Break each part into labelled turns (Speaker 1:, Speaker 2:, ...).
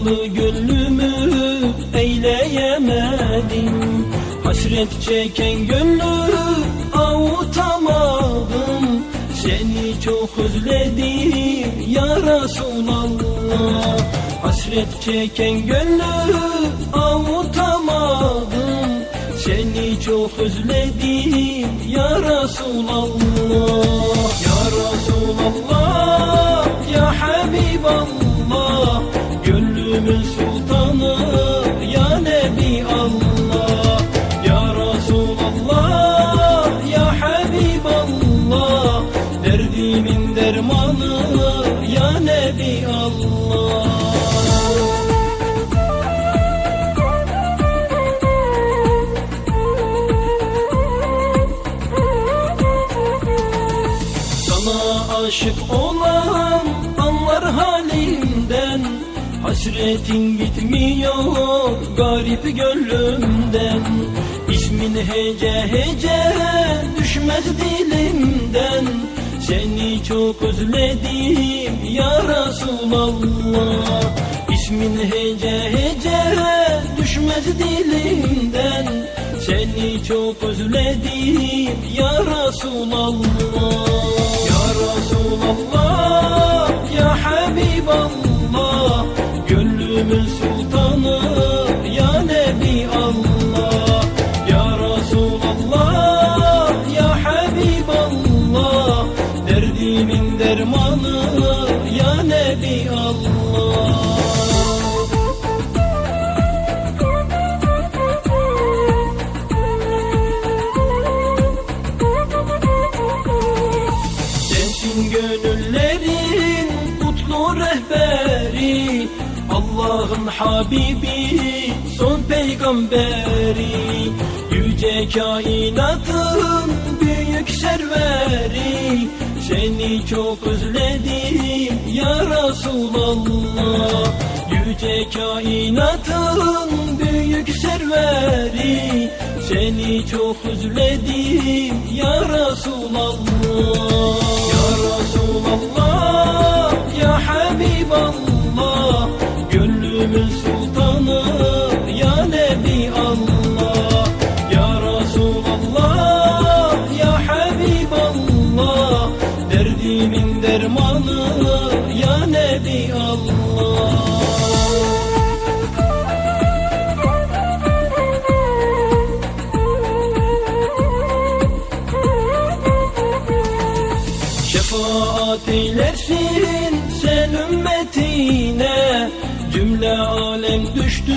Speaker 1: sevdalı gönlümü eyleyemedim Hasret çeken gönlü avutamadım. Seni çok özledim ya Resulallah. Hasret çeken gönlü avutamadım. Seni çok özledim ya Resulallah Sana aşık olan anlar halimden Hasretin gitmiyor garip gönlümden. İsmin hece hece düşmez dilimden Seni çok özledim ya Resulallah. İsmin hece hece düşmez dilimden Seni çok özledim ya Resulallah Resulallah ya Habiballah. Gönlümün sultanı ya Nebi Ya Resulallah ya Habiballah. Derdimin dermanı ya Nebi Allah Allah'ın Habibi son peygamberi Yüce kainatın büyük serveri. Seni çok özledim ya Resulallah. Yüce kainatın büyük serveri. Seni çok özledim ya Resulallah. Ya Resulallah ya Habiballah Şefaat eylersin sen ümmetine. Cümle alem düştü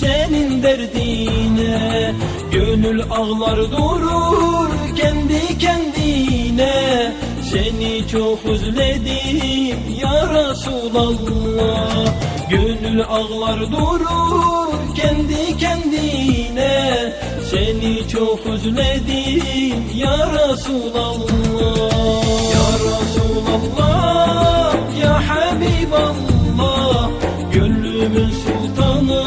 Speaker 1: senin derdine. Gönül ağlar durur kendi kendine. Seni çok özledim ya Resulallah. Gönül ağlar durur kendi kendine. Seni çok özledim ya Resulallah Resulallah ya Habiballah. Gönlümün sultanı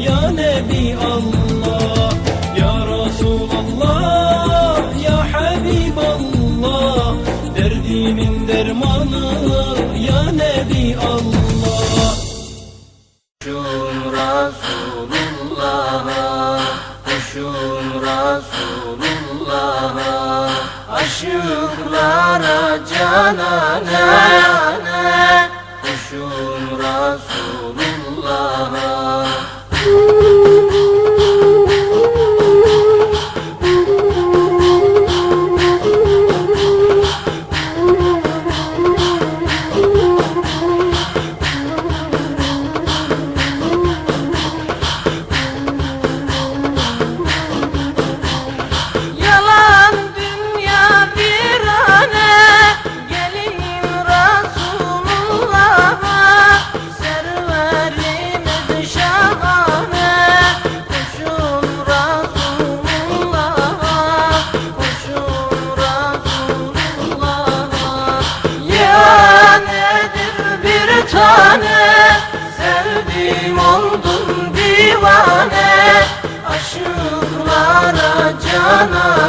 Speaker 1: ya Nebi Allah. Ya Resulallah ya Habiballah. Derdimin dermanı ya Nebi Allah.
Speaker 2: Kuşum Resulullah'a Kuşum Resulullah'a Aşıklara canane Kuşum bir tane Sevdim oldum divane Aşıklara canane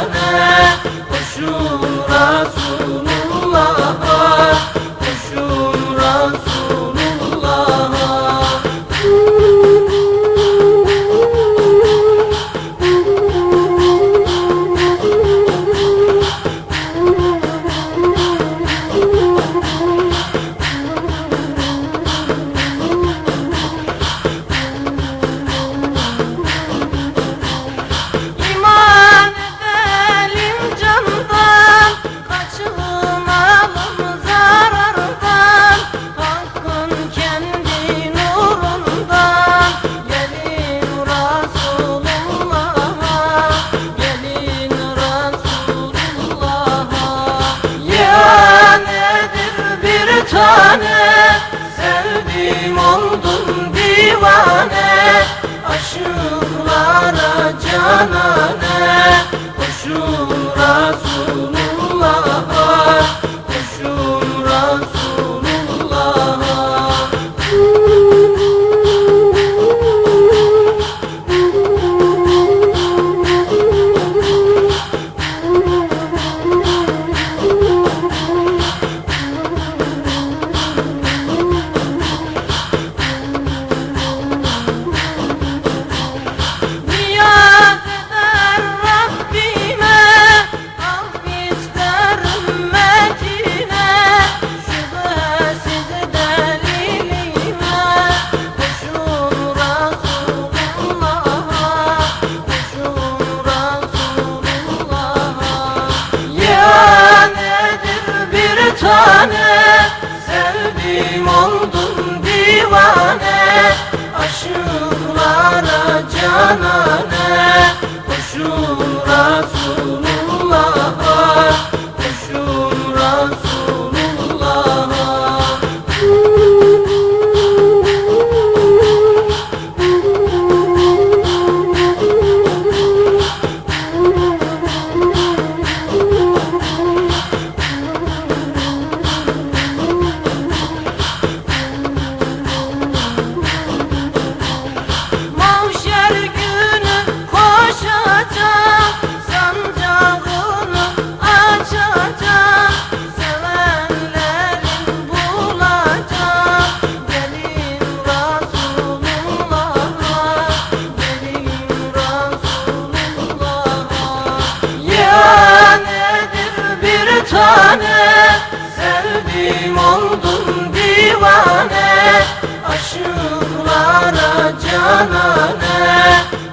Speaker 2: divane Aşıklara canane.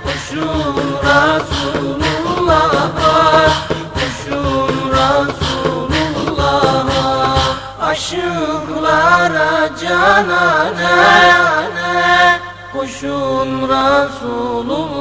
Speaker 2: Kuşum Resulullah'a Kuşum Resulullah'a Aşıklara canane Kuşum Resulullah'a